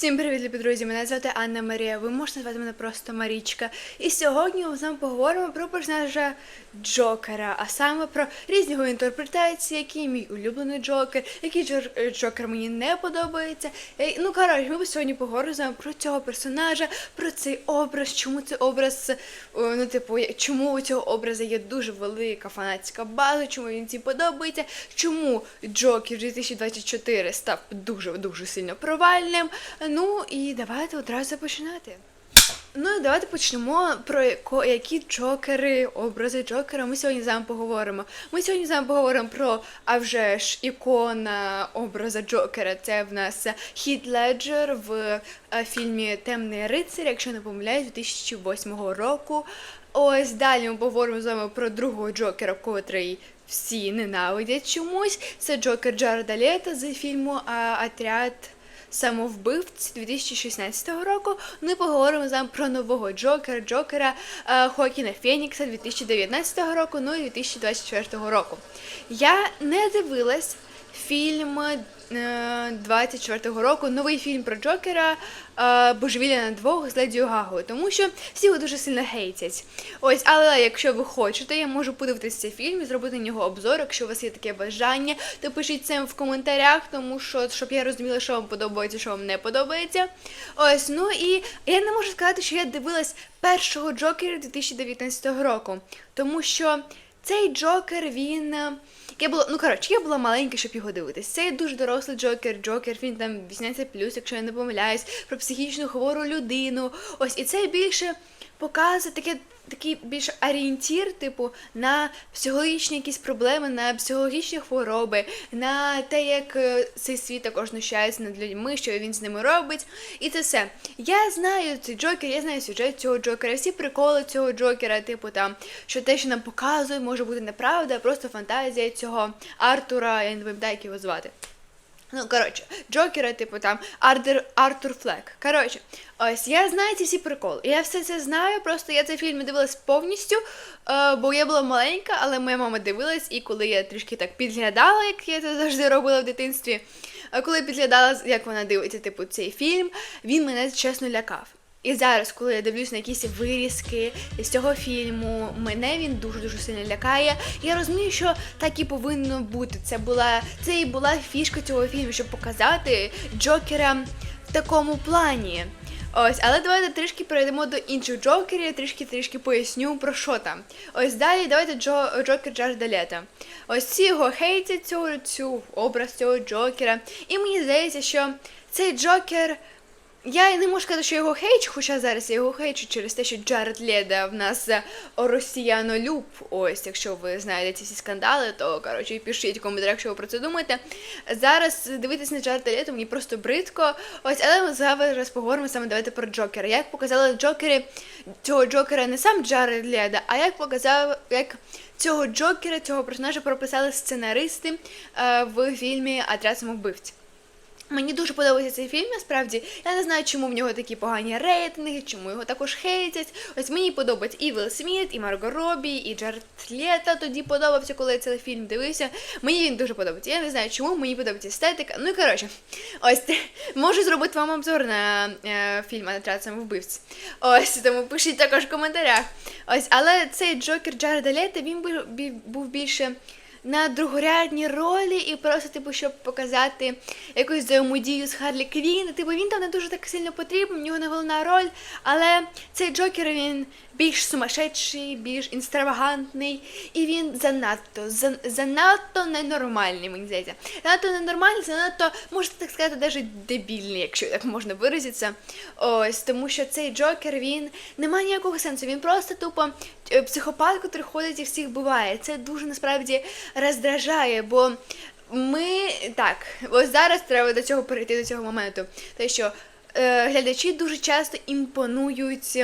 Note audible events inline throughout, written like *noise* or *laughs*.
Всім привіт, любі друзі! Мене звати Анна Марія. Ви можете звати мене просто Марічка. І сьогодні ми з вами поговоримо про персонажа Джокера, а саме про різні його інтерпретації, який мій улюблений Джокер, який Джор- е, Джокер мені не подобається. Е, Ну коротше, ми сьогодні поговоримо з вами про цього персонажа, про цей образ, чому цей образ, е, ну типу, чому у цього образу є дуже велика фанатська база, чому він всім подобається, чому Джокер 2024 став дуже дуже сильно провальним. Ну і давайте одразу починати. Ну і давайте почнемо про які джокери, образи джокера ми сьогодні з вами поговоримо. Ми сьогодні з вами поговоримо про, а вже ж, ікона образа Джокера. Це в нас Хіт Леджер в е, фільмі Темний рицар, якщо не помиляюсь, 2008 року. Ось далі ми поговоримо з вами про другого Джокера, котрий всі ненавидять чомусь. Це Джокер Джареда Лето з фільму Отряд самовбивць 2016 року. Ми поговоримо з вами про нового Джокера, Джокера е, Хоакіна Фенікса 2019 року, ну і 2024 року. Я не дивилась фільм 24-го року, новий фільм про Джокера е, Божевілля на двох з Ледіо Гагою, тому що всі його дуже сильно хейтять. Ось, але якщо ви хочете, я можу подивитися цей фільм і зробити на нього обзор. Якщо у вас є таке бажання, то пишіть це в коментарях, тому що щоб я розуміла, що вам подобається, що вам не подобається. Ось, ну і я не можу сказати, що я дивилась першого Джокера 2019 року, тому що цей Джокер він. Я була, ну коротше, я була маленька, щоб його дивитись. Це дуже дорослий Джокер, Джокер, він там 18 якщо я не помиляюсь, про психічну хвору людину. Ось і це більше показує таке. Такий більш орієнтір, типу, на психологічні якісь проблеми, на психологічні хвороби, на те, як е, цей світ також знущається над людьми, що він з ними робить. І це все. Я знаю цей Джокер, я знаю сюжет цього Джокера, всі приколи цього Джокера, типу там, що те, що нам показує, може бути неправда, а просто фантазія цього Артура, я не пам'ятаю, як його звати. Ну, коротше, Джокера, типу там Артур, Артур Флек. Коротше, ось я знаю ці всі приколи. Я все це знаю, просто я цей фільм дивилась повністю, е, бо я була маленька, але моя мама дивилась, і коли я трішки так підглядала, як я це завжди робила в дитинстві, е, коли я підглядала, як вона дивиться, типу, цей фільм, він мене чесно лякав. І зараз, коли я дивлюсь на якісь вирізки з цього фільму, мене він дуже дуже сильно лякає. Я розумію, що так і повинно бути. Це була це і була фішка цього фільму, щоб показати Джокера в такому плані. Ось, але давайте трішки перейдемо до інших джокерів, трішки трішки поясню про що там. Ось далі давайте Джо, Джокер Джареда Лето. Ось всі його хейтять цього цю образ цього Джокера. І мені здається, що цей Джокер. Я не можу сказати, що його хейчу, хоча зараз я його хейчу через те, що Джаред Леда в нас е, росіянолюб. Ось, якщо ви знаєте ці всі скандали, то коротше пишіть в коментарях, що ви про це думаєте. Зараз дивитись на Джареда Леда мені просто бридко. Ось, але ми зараз поговоримо саме давайте про Джокера. Як показали Джокери цього Джокера не сам Джаред Леда, а як показав, як цього Джокера, цього персонажа прописали сценаристи е, в фільмі Отряд самовбивць. Мені дуже подобається цей фільм, насправді. Я не знаю, чому в нього такі погані рейтинги, чому його також хейтять. Ось мені подобається і Вілл Сміт, і Марго Робі, і Джаред Лето тоді подобався, коли я цей фільм дивився. Мені він дуже подобається. Я не знаю, чому мені подобається естетика. Ну і коротше, ось *laughs* можу зробити вам обзор на е, фільм «Отряд самовбивць. Ось тому пишіть також в коментарях. Ось, але цей Джокер Джареда Лето, він був, був більше на другорядні ролі і просто, типу, щоб показати якусь взаємодію з Харлі Квін. Типу, він там не дуже так сильно потрібен, в нього не головна роль. Але цей Джокер він більш сумасшедший, більш інстравагантний, і він занадто, за- занадто ненормальний, мені здається. Занадто ненормальний, занадто, можна так сказати, навіть дебільний, якщо так можна виразитися. Ось, тому що цей Джокер, він не має ніякого сенсу. Він просто тупо е, психопат, який ходить і всіх буває. Це дуже насправді роздражає, бо ми так, ось зараз треба до цього перейти до цього моменту. Те, що е, глядачі дуже часто імпонують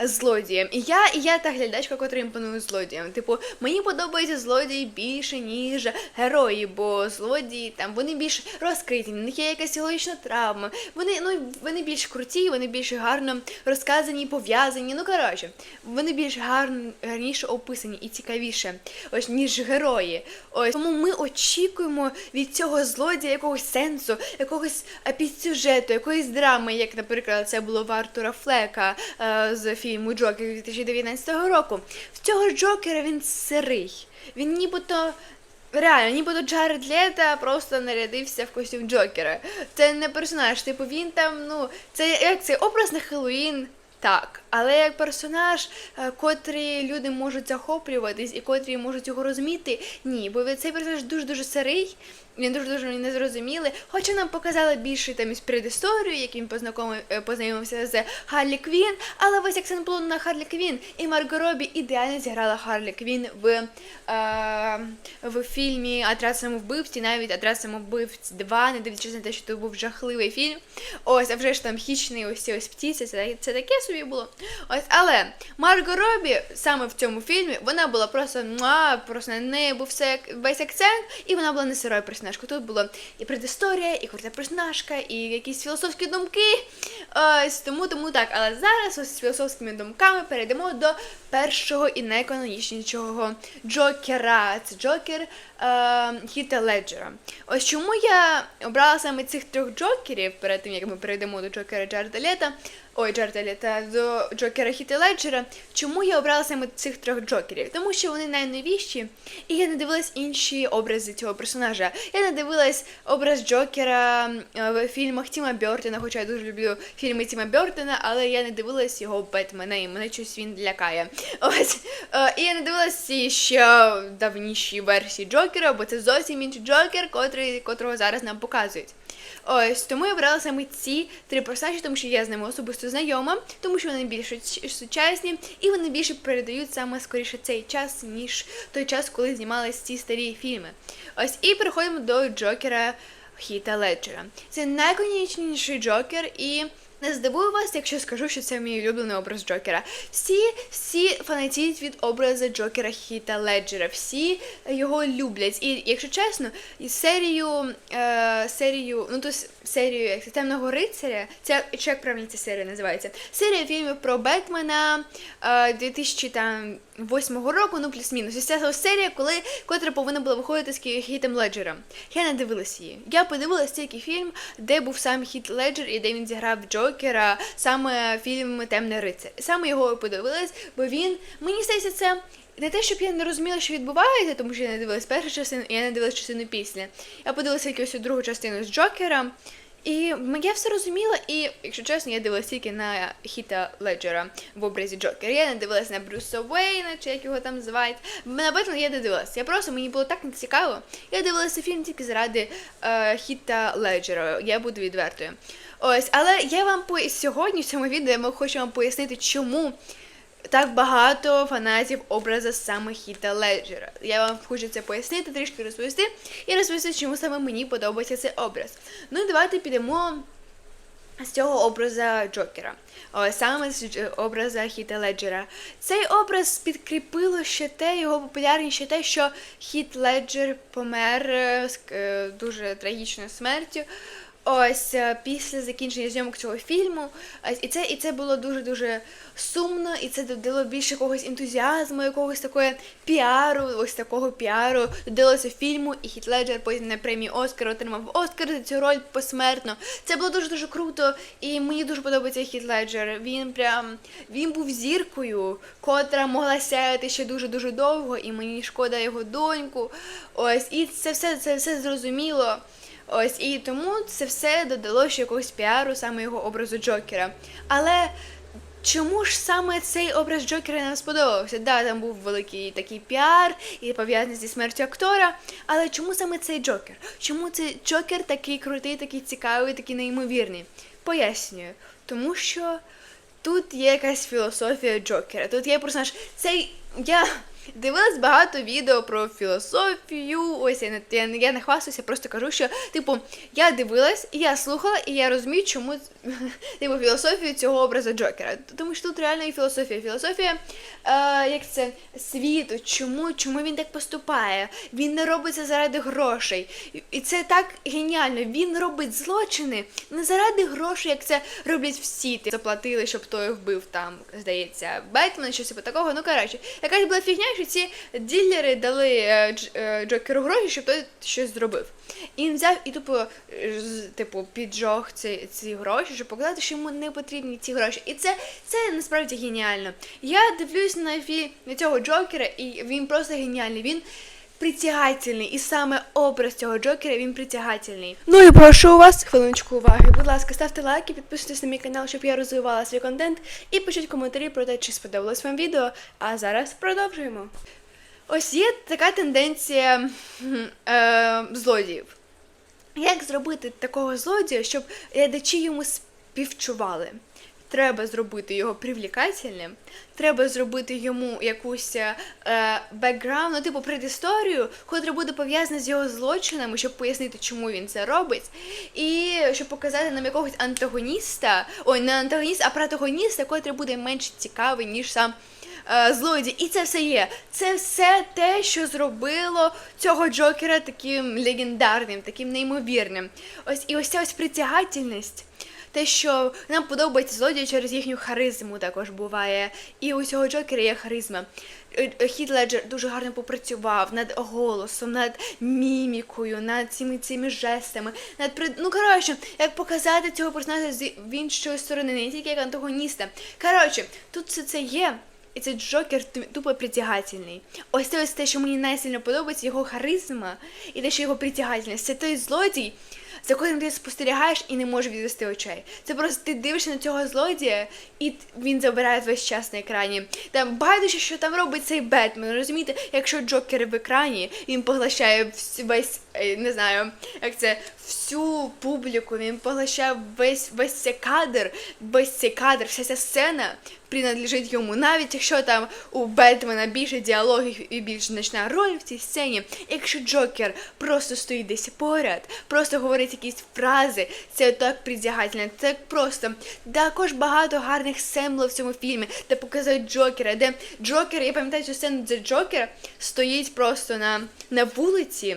злодіям. І я, і я та глядачка, котра імпонує злодіям. Типу, мені подобаються злодії більше, ніж герої, бо злодії там вони більш розкриті, в них є якась логічна травма. Вони ну вони більш круті, вони більш гарно розказані, пов'язані. Ну коротше, вони більш гарно гарніше описані і цікавіше, ось ніж герої. Ось тому ми очікуємо від цього злодія якогось сенсу, якогось підсюжету, якоїсь драми. як, наприклад, це було в Артура Флека е, з фільму Джокер 2019 року. В цього Джокера він сирий. Він нібито. Реально, нібито Джаред Лето просто нарядився в костюм Джокера. Це не персонаж, типу він там, ну, це як це образ на Хеллоуін, так. Але як персонаж, е, котрий люди можуть захоплюватись і котрі можуть його розуміти, ні, бо цей персонаж дуже-дуже старий, він дуже-дуже незрозумілий. Хоча нам показали більше там із предісторію, як він познайомив, е, познайомився з Харлі Квін, але ось акцент було на Харлі Квін. І Марго Робі ідеально зіграла Харлі Квін в, е, в фільмі Отряд самовбивці, навіть Отряд самовбивць 2, не дивлячись на те, що це був жахливий фільм. Ось, а вже ж там хічний ось ось птіці, це, це таке собі було. Ось, але Марго Робі саме в цьому фільмі вона була просто муа, просто на неї був все, весь акцент, і вона була не сирою персонажкою. Тут було і предісторія, і крута персонажка, і якісь філософські думки. Ось тому, тому так. Але зараз ось з філософськими думками перейдемо до першого і найканонічнішого Джокера. Це Джокер е, Хіта Леджера. Ось чому я обрала саме цих трьох джокерів перед тим, як ми перейдемо до Джокера Джарда Лета. Ой, Джарда Лета, до Джокера Хіта Леджера. Чому я обрала саме цих трьох джокерів? Тому що вони найновіші, і я не дивилась інші образи цього персонажа. Я не дивилась образ Джокера в фільмах Тіма Бертона, хоча я дуже люблю фільми Тіма Бертона, але я не дивилась його Бетмена, і мене щось він лякає. *laughs* Ось. Е, І я не дивилась ще давніші версії Джокера, бо це зовсім інший Джокер, котрий, котрого зараз нам показують. Ось тому я обрала саме ці три персонажі, тому що я з ними особисто знайома, тому що вони більш сучасні і вони більше передають саме скоріше цей час, ніж той час, коли знімались ці старі фільми. Ось і переходимо до Джокера Хіта Леджера. Це найконічніший Джокер і. Не здивую вас, якщо скажу, що це мій улюблений образ Джокера. Всі, всі фанатіють від образу Джокера Хіта Леджера, всі його люблять. І якщо чесно, серію, е, серію, ну то серію як темного рицаря, це чи як правильно ця серія називається? Серія фільмів про Бетмена е, 2008 року, ну плюс-мінус. Ось ця серія, коли котра повинна була виходити з Хітом Леджером. Я не дивилась її. Я подивилась тільки фільм, де був сам Хіт Леджер і де він зіграв Джокера, саме фільм Темний рицар. Саме його подивилась, бо він мені здається, це. Не те, щоб я не розуміла, що відбувається, тому що я не дивилась першу частину, я не дивилась частину після. Я подивилася якусь другу частину з Джокера. І я все розуміла, і, якщо чесно, я дивилася тільки на Хіта Леджера в образі Джокера. Я не дивилась на Брюса Уейна, чи як його там звають. На Бетмен я не дивилася. Я просто мені було так не цікаво. Я дивилася фільм тільки заради е, Хіта Леджера. Я буду відвертою. Ось, але я вам по сьогодні в цьому відео ми хочу вам пояснити, чому так багато фанатів образу саме Хіта Леджера. Я вам хочу це пояснити, трішки розповісти і розповісти, чому саме мені подобається цей образ. Ну і давайте підемо з цього образа Джокера. О, саме з образа Хіта Леджера. Цей образ підкріпило ще те, його популярність ще те, що Хіт Леджер помер е, з е, дуже трагічною смертю. Ось е, після закінчення зйомок цього фільму. І це і це було дуже дуже сумно, і це додало більше якогось ентузіазму, якогось такої піару, ось такого піару додалося фільму, і Хіт Леджер потім на премії Оскар отримав Оскар за цю роль посмертно. Це було дуже дуже круто, і мені дуже подобається Хіт Леджер. Він прям він був зіркою, котра могла сяяти ще дуже дуже довго, і мені шкода його доньку. Ось, і це все це все зрозуміло. Ось і тому це все додало ще якогось піару саме його образу Джокера. Але чому ж саме цей образ Джокера нам сподобався? Да, там був великий такий піар і пов'язаний зі смертю актора. Але чому саме цей Джокер? Чому цей Джокер такий крутий, такий цікавий, такий неймовірний? Пояснюю. Тому що тут є якась філософія Джокера. Тут є персонаж. Цей я дивилась багато відео про філософію. Ось я не я, я не хвастаюся, просто кажу, що типу я дивилась, і я слухала, і я розумію, чому *laughs* типу філософію цього образу Джокера. Тому що тут реально є філософія. Філософія, е, як це світу, чому, чому він так поступає? Він не робить це заради грошей. І- І це так геніально. Він робить злочини не заради грошей, як це роблять всі. Ти заплатили, щоб той вбив там, здається, Бетмен, щось типу такого. Ну коротше, якась була фігня, що ці ділери дали е, е, Джокеру гроші, щоб той щось зробив. І він взяв і тупо, е, типу, піджог ці, ці гроші, щоб показати, що йому не потрібні ці гроші. І це, це насправді геніально. Я дивлюсь на фі цього Джокера, і він просто геніальний. Він притягательний, і саме образ цього Джокера він притягательний. Ну і прошу у вас хвилиночку уваги. Будь ласка, ставте лайки, підписуйтесь на мій канал, щоб я розвивала свій контент, і пишіть коментарі про те, чи сподобалось вам відео. А зараз продовжуємо. Ось є така тенденція е, злодіїв. Як зробити такого злодія, щоб глядачі йому співчували? Треба зробити його привлекательним, треба зробити йому якусь е, бекграунд, ну, типу предісторію, котра буде пов'язана з його злочинами, щоб пояснити, чому він це робить, і щоб показати нам якогось антагоніста, ой, не антагоніста, а протагоніста, котрий буде менш цікавий, ніж сам е. І це все є. Це все те, що зробило цього Джокера таким легендарним, таким неймовірним. Ось і ось ця ось притягательність. Те, що нам подобається злодії через їхню харизму також буває. І у цього Джокера є харизма. Е, е, Леджер дуже гарно попрацював над голосом, над мімікою, над цими цими жестами, над при- ну коротше, як показати цього персонажа з іншої сторони, не тільки як антагоніста. Коротше, тут все це є. І цей Джокер тупо притягательний. Ось це ось те, що мені найсильно подобається, його харизма і те, що його притягательність. Це той злодій, за котрим ти спостерігаєш і не можеш відвести очей. Це просто ти дивишся на цього злодія, і він забирає весь час на екрані. Там байдуже, що там робить цей Бетмен. Розумієте, якщо Джокер в екрані, він поглощає весь, е, не знаю, як це, всю публіку, він поглощає весь весь цей кадр, весь цей кадр, вся ця сцена принадлежить йому. Навіть якщо там у Бетмена більше діалогів і більш значна роль в цій сцені, якщо Джокер просто стоїть десь поряд, просто говорить якісь фрази, це так притягательно, це просто також багато гарних сцен в цьому фільмі, де показують Джокера, де Джокер, я пам'ятаю цю сцену, де Джокер стоїть просто на, на вулиці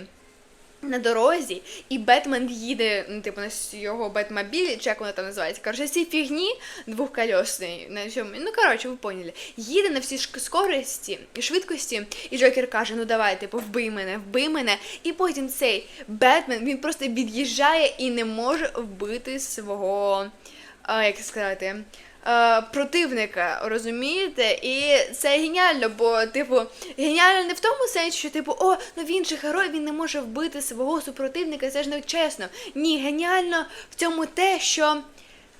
на дорозі, і Бетмен їде, ну, типу, на його Бетмобілі, чи як воно там називається. Коротше, ці фігні двохкольосний, на чому, ну коротше, ви поняли. Їде на всі скорості і швидкості, і Джокер каже: ну давай, типу, вбий мене, вбий мене. І потім цей Бетмен він просто від'їжджає і не може вбити свого, а, як сказати. Е, Противника, розумієте? І це геніально, бо, типу, геніально не в тому сенсі, що, типу, о, ну він же герой, він не може вбити свого супротивника, це ж не чесно. Ні, геніально в цьому те, що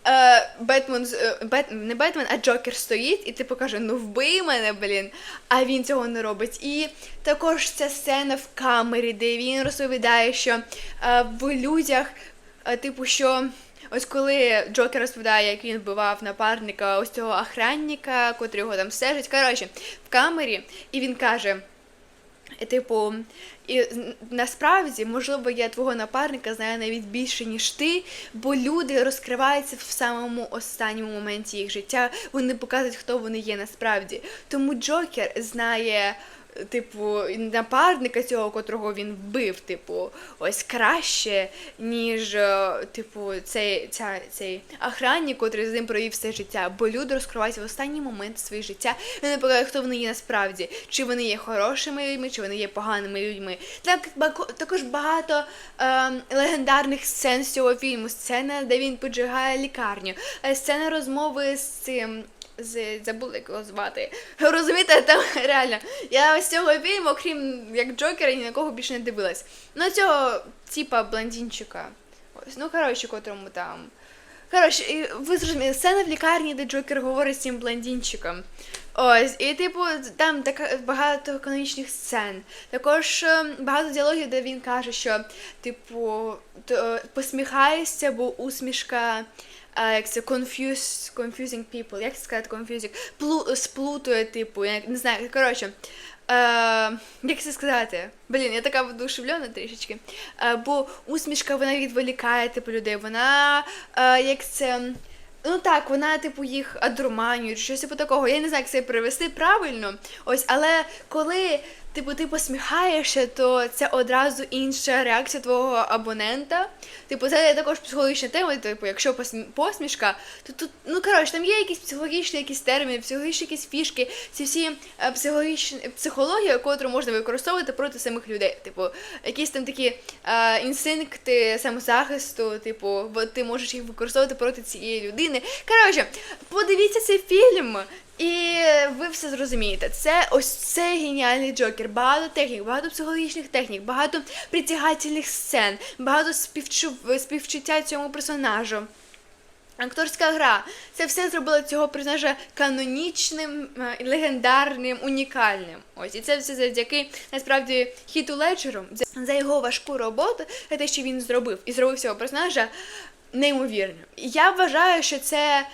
е, Бетмен, е, Бет, не Бетмен, а Джокер стоїть і типу каже, ну вбий мене, блін. А він цього не робить. І також ця сцена в камері, де він розповідає, що в людях, типу, що. Ось коли Джокер розповідає, як він вбивав напарника ось цього охранника, котрий його там стежить. Коротше, в камері, і він каже: Типу, і насправді, можливо, я твого напарника знаю навіть більше, ніж ти, бо люди розкриваються в самому останньому моменті їх життя. Вони показують, хто вони є насправді. Тому Джокер знає. Типу, напарника цього, котрого він вбив, типу, ось краще, ніж, е, типу, цей, ця, цей охранник, котрий з ним провів все життя. Бо люди розкриваються в останній момент своє життя. Вони показують, хто вони є насправді, чи вони є хорошими людьми, чи вони є поганими людьми. Так також багато е, легендарних сцен з цього фільму. Сцена, де він поджигає лікарню, е, сцена розмови з цим. З забула як його звати. *laughs* Розумієте, там *laughs* реально. Я ось цього фільму, окрім як Джокера, ні на кого більше не дивилась. Ну цього типа блондинчика. Ось, ну коротше, котрому там. Коротше, ви зрозуміли, сцена в лікарні, де Джокер говорить з цим блондинчиком. Ось, і типу, там така багато канонічних сцен. Також е, багато діалогів, де він каже, що, типу, то, посміхаєшся, бо усмішка. Як це confuse, confusing people, як це сказати confusing? Плу, сплутує, типу, я не знаю, коротше. Е, як це сказати? Блін, я така воодушевлена трішечки. Е, бо усмішка вона відволікає типу людей. Вона е, як це. Ну так, вона, типу, їх адурманює, щось типу такого. Я не знаю, як це перевести правильно. Ось, але коли типу, ти посміхаєшся, то це одразу інша реакція твого абонента. Типу, це також психологічна тема. Типу, якщо посмі- посмішка, то тут, ну коротше, там є якісь психологічні якісь терміни, психологічні якісь фішки, ці всі е, психологічні психологія, котру можна використовувати проти самих людей. Типу, якісь там такі е, інстинкти самозахисту, типу, бо ти можеш їх використовувати проти цієї людини. Коротше, подивіться цей фільм. І ви все зрозумієте. Це ось цей геніальний джокер. Багато технік, багато психологічних технік, багато притягательних сцен, багато співчу... співчуття цьому персонажу. Акторська гра. Це все зробило цього персонажа канонічним, е, легендарним, унікальним. Ось і це все завдяки насправді Хіту Леджеру за- його важку роботу, те, що він зробив, і зробив цього персонажа неймовірним. Я вважаю, що це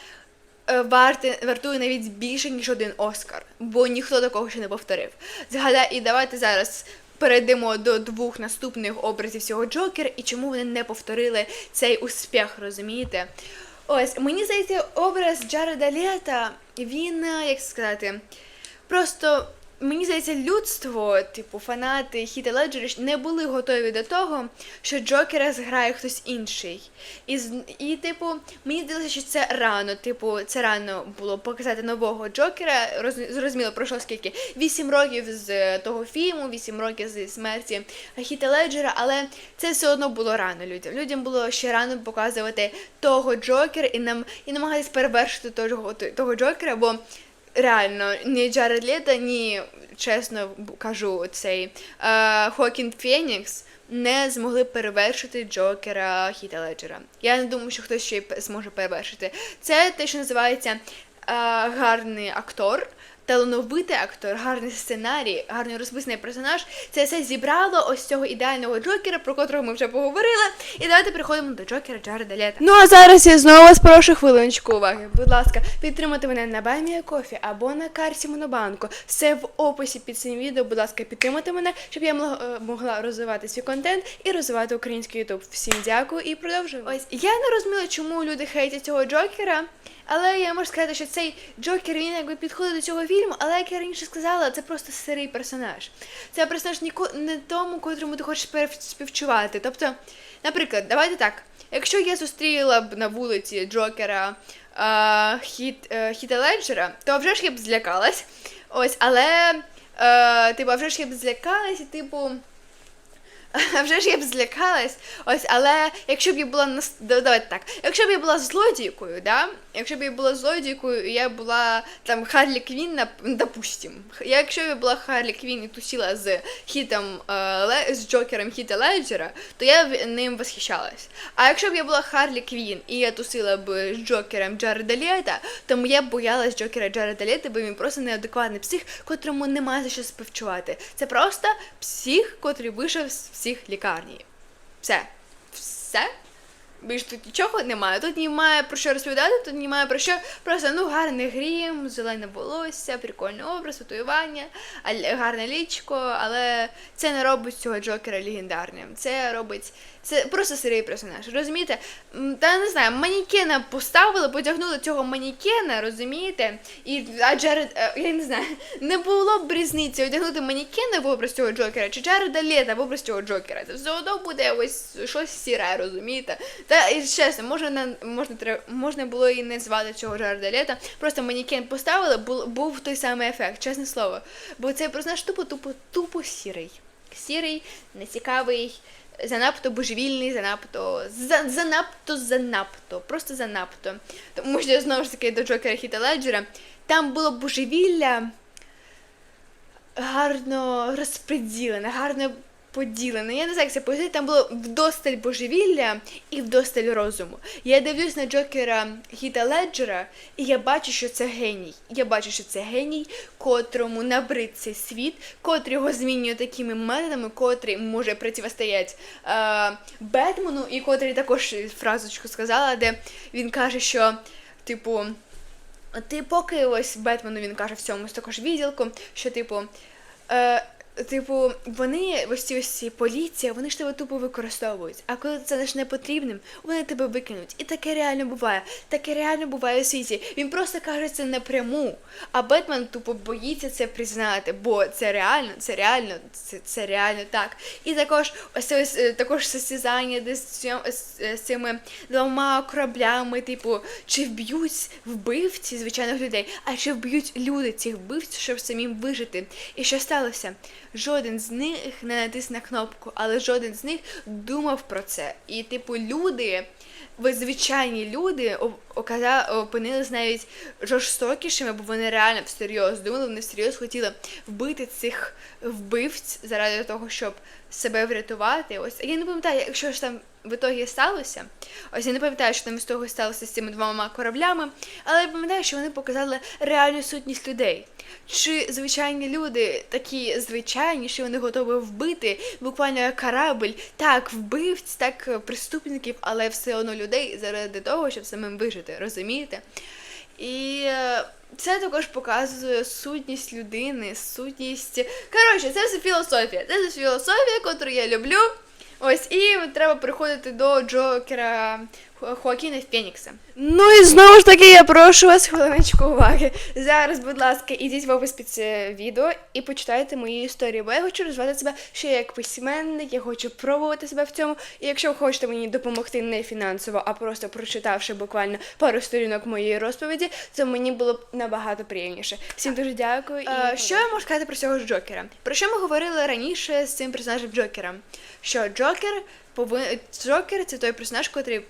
е, варте, вартує навіть більше, ніж один Оскар, бо ніхто такого ще не повторив. Згадай, і давайте зараз перейдемо до двох наступних образів цього Джокера і чому вони не повторили цей успіх, розумієте? Ось, мені здається, образ Джареда Лета, він, е, як сказати, просто. Мені здається, людство, типу, фанати Хіта Леджера не були готові до того, що Джокера зграє хтось інший. І, і типу, мені здалося, що це рано. Типу, це рано було показати нового Джокера. Роз- Зрозуміло, пройшло скільки? Вісім років з е, того фільму, вісім років з смерті Хіта Леджера, але це все одно було рано людям. Людям було ще рано показувати того Джокера і нам і намагатись перевершити того, того Джокера, бо реально ні Джаред Лето, ні, чесно кажу, цей е, Хокін Фенікс не змогли перевершити Джокера Хіта Леджера. Я не думаю, що хтось ще й зможе перевершити. Це те, що називається е, гарний актор. Талановитий актор, гарний сценарій, гарний розписаний персонаж. Це все зібрало ось цього ідеального Джокера, про котрого ми вже поговорили. І давайте переходимо до Джокера Джареда Лето. Ну а зараз я знову вас прошу хвилиночку уваги. Будь ласка, підтримайте мене на Баймія Кофі або на карті Монобанку. Все в описі під цим відео. Будь ласка, підтримайте мене, щоб я е, могла розвивати свій контент і розвивати український ютуб. Всім дякую і продовжуємо. Ось я не розуміла, чому люди хейтять цього Джокера. Але я можу сказати, що цей Джокер він якби підходить до цього фільму, але як я раніше сказала, це просто сирий персонаж. Це персонаж ніко не тому, котрому ти хочеш співчувати. Тобто, наприклад, давайте так. Якщо я зустріла б на вулиці Джокера е, хіт, е, Хіта Леджера, то вже ж я б злякалась. Ось, але е, типу, вже ж я б злякалась, і типу. *laughs* Вже ж я б злякалась. Ось, але якщо б я була да- давайте так, якщо б я була злодійкою, да? Якщо б я була злодійкою, і я була там Харлі Квін, допустим. Якщо б я була Харлі Квін і тусила з хітом е, з Джокером Хіта Леджера, то я б ним восхищалась. А якщо б я була Харлі Квін і я тусила б з Джокером Джареда Лєта, то я б боялась Джокера Джареда Лєта, бо він просто неадекватний псих, котрому немає за що співчувати. Це просто псих, котрий вийшов з всіх лікарні. Все. Все. Більш тут нічого немає. Тут немає про що розповідати, тут немає про що. Просто ну гарний грім, зелене волосся, прикольний образ, татуювання, гарне лічко, але це не робить цього Джокера легендарним. Це робить. Це просто сирий персонаж. Розумієте? Та не знаю, манікена поставили, потягнули цього манікена, розумієте? І а Джаред, е, я не знаю, не було б різниці одягнути манікена в образ цього Джокера чи Джареда Лета в образ цього Джокера. Це все одно буде ось щось сіре, розумієте? Та і чесно, можна на можна можна було і не звати цього Джареда Лета. Просто манікен поставили, бу, був той самий ефект, чесне слово. Бо цей персонаж тупо, тупо, тупо сірий. Сірий, нецікавий. Занадто божевільний, занадто за, занадто, занадто, просто занадто. Тому що знову ж таки до Джокера Хіта Леджера там було божевілля гарно розподілене, гарно поділене. Я не знаю, як це пояснити, там було вдосталь божевілля і вдосталь розуму. Я дивлюсь на Джокера Хіта Леджера, і я бачу, що це геній. Я бачу, що це геній, котрому набрид цей світ, котрий його змінює такими методами, котрий може протистояти е, Бетмену, і котрий також фразочку сказала, де він каже, що, типу. Ти поки ось Бетмену він каже в цьому також відділку, що типу. Е, Типу, вони, ось ці ось ці поліція, вони ж тебе тупо використовують. А коли лише не потрібним, вони тебе викинуть. І таке реально буває. Таке реально буває у світі. Він просто каже це напряму. А Бетмен тупо боїться це признати, бо це реально, це реально, це, це реально так. І також ось ось е, також состязання, де з, е, з цими двома кораблями, типу, чи вб'ють вбивці звичайних людей, а чи вб'ють люди цих вбивців, щоб самим вижити. І що сталося? Жоден з них не натис на кнопку, але жоден з них думав про це. І, типу, люди, ви звичайні люди, оказа- опинились навіть жорстокішими, бо вони реально всерйоз думали, вони всерйоз хотіли вбити цих вбивць заради того, щоб себе врятувати. Ось я не пам'ятаю, якщо ж там в ітогі сталося. Ось я не пам'ятаю, що там з того сталося з цими двома кораблями, але я пам'ятаю, що вони показали реальну сутність людей. Чи звичайні люди такі звичайні, що вони готові вбити буквально корабль, так вбивць, так преступників, але все одно людей заради того, щоб самим вижити, розумієте? І е, це також показує сутність людини, сутність. Коротше, це все філософія. Це все філософія, яку я люблю. Ось, і треба приходити до Джокера Хоакіна Фенікса. Ну і знову ж таки я прошу вас хвилиночку уваги. Зараз, будь ласка, ідіть в опис під це відео і почитайте мої історії, бо я хочу розвивати себе ще як письменник, я хочу пробувати себе в цьому. І якщо ви хочете мені допомогти не фінансово, а просто прочитавши буквально пару сторінок моєї розповіді, то мені було б набагато приємніше. Всім дуже дякую. І... що я можу сказати про цього ж Джокера? Про що ми говорили раніше з цим персонажем Джокера? Що Джокер повинен Джокер це той персонаж, котрий е,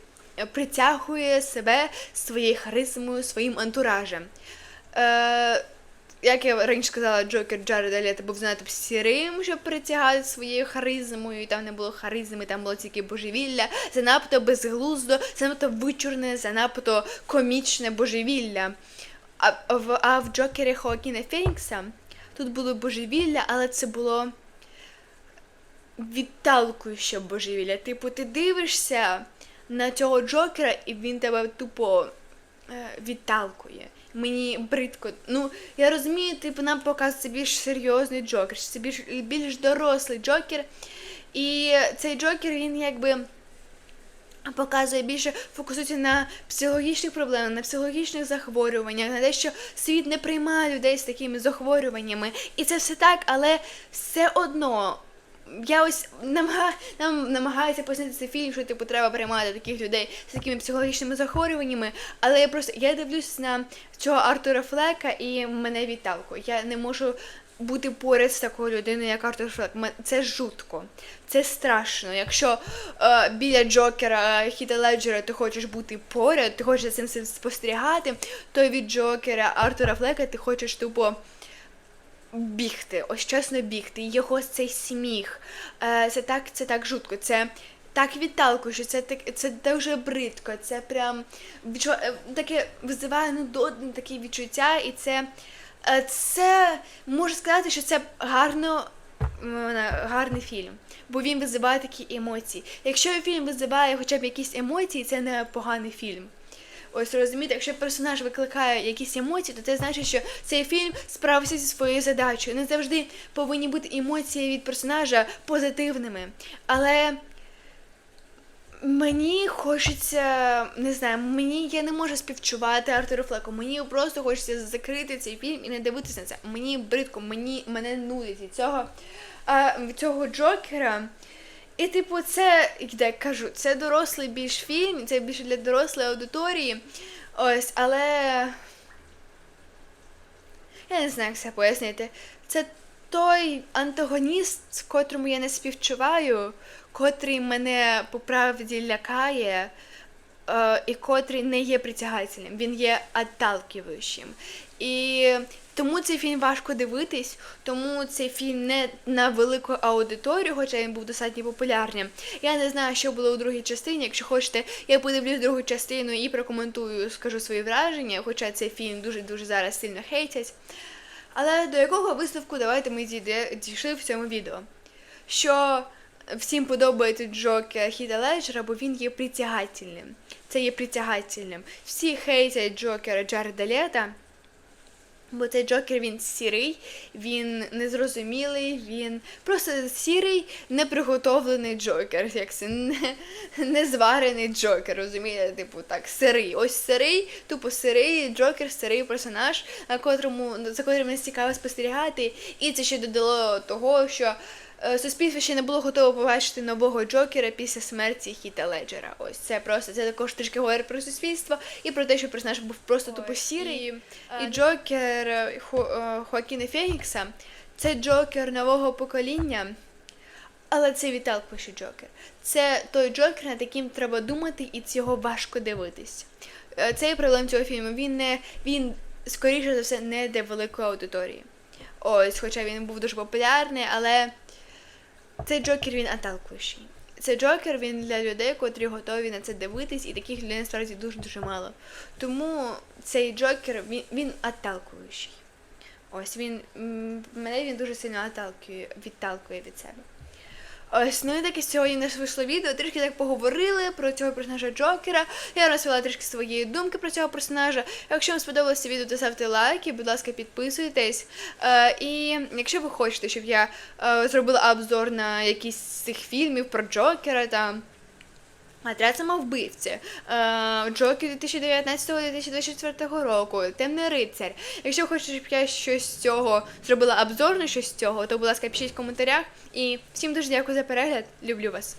притягує себе своєю харизмою, своїм антуражем. Е, як я раніше сказала, Джокер Джареда Лето був занадто сірим, щоб притягати своєю харизмою, і там не було харизми, там було тільки божевілля, занадто безглуздо, занадто вичурне, занадто комічне божевілля. А, а в, а в Джокері Хоакіна Фенікса тут було божевілля, але це було відталкуюче божевілля. Типу, ти дивишся на цього Джокера, і він тебе тупо е, відталкує. Мені бридко. Ну, я розумію, типу, нам показується більш серйозний Джокер, це більш, більш дорослий Джокер. І цей Джокер, він якби. Показує більше фокусується на психологічних проблемах, на психологічних захворюваннях, на те, що світ не приймає людей з такими захворюваннями. І це все так, але все одно. Я ось намага... нам намагаюся пояснити цей фільм, що типу треба приймати таких людей з такими психологічними захворюваннями. Але я просто я дивлюсь на цього Артура Флека і мене відталкує. Я не можу бути поряд з такою людиною, як Артур Флек. Це жутко, це страшно. Якщо е, біля Джокера Хіта Леджера ти хочеш бути поряд, ти хочеш за цим спостерігати, то від Джокера Артура Флека ти хочеш тупо бігти, ось чесно бігти. Його цей сміх. Е, це так, це так жутко. Це так відталкуюче, це так, це дуже бридко. Це прям відчу... е, таке визиває нудотне таке відчуття, і це, е, це можу сказати, що це гарно. Гарний фільм, бо він визиває такі емоції. Якщо фільм визиває хоча б якісь емоції, це не поганий фільм. Ось розумієте, якщо персонаж викликає якісь емоції, то це значить, що цей фільм справився зі своєю задачею. Не завжди повинні бути емоції від персонажа позитивними. Але мені хочеться, не знаю, мені я не можу співчувати Артуру Флеку. Мені просто хочеться закрити цей фільм і не дивитися на це. Мені бридко, мені мене нудить від цього, від цього Джокера. І, типу, це, як кажу, це дорослий більш фільм, це більше для дорослої аудиторії. Ось, але. Я не знаю, як це пояснити. Це той антагоніст, котрому я не співчуваю, котрий мене по правді лякає, і котрий не є притягательним, він є отталкиваючим. І тому цей фільм важко дивитись, тому цей фільм не на велику аудиторію, хоча він був достатньо популярним. Я не знаю, що було у другій частині. Якщо хочете, я подивлюсь другу частину і прокоментую, скажу свої враження, хоча цей фільм дуже-дуже зараз сильно хейтять. Але до якого висновку давайте ми дійшли в цьому відео? Що всім подобається Джокер Хіта Леджера, бо він є притягательним. Це є притягательним. Всі хейтять Джокера Джареда Лета. Бо цей Джокер він сірий, він незрозумілий, він просто сірий, неприготовлений Джокер, як це не, зварений Джокер, розумієте? Типу так, сирий. Ось сирий, тупо сирий Джокер, сирий персонаж, на котрому за котрим не цікаво спостерігати. І це ще додало того, що суспільство ще не було готове побачити нового Джокера після смерті Хіта Леджера. Ось це просто це також трішки говорить про суспільство і про те, що персонаж був просто тупо сірий. І Джокер е, Хо, е, Хоакіна Фенікса це Джокер нового покоління. Але це відталкуючий Джокер. Це той Джокер, над яким треба думати, і цього важко дивитись. Е, Це і проблем цього фільму. Він не він, скоріше за все, не для великої аудиторії. Ось, хоча він був дуже популярний, але цей Джокер він отталкуючий. Цей Джокер він для людей, котрі готові на це дивитись, і таких людей насправді дуже дуже мало. Тому цей Джокер він, він отталкуючий. Ось він мене він дуже сильно аталкує, відталкує від себе. Ось, ну і таке сьогодні нас вийшло відео. Трішки так поговорили про цього персонажа Джокера. Я розповіла трішки своєї думки про цього персонажа. Якщо вам сподобалося відео, то ставте лайки, будь ласка, підписуйтесь. Е, і якщо ви хочете, щоб я е, зробила обзор на якісь з цих фільмів про Джокера там. Отряд самовбивці, е, Джокі 2019-2024 року, Темний рицар. Якщо хочеш, щоб я щось з цього зробила обзор на щось з цього, то, будь ласка, пишіть в коментарях. І всім дуже дякую за перегляд. Люблю вас.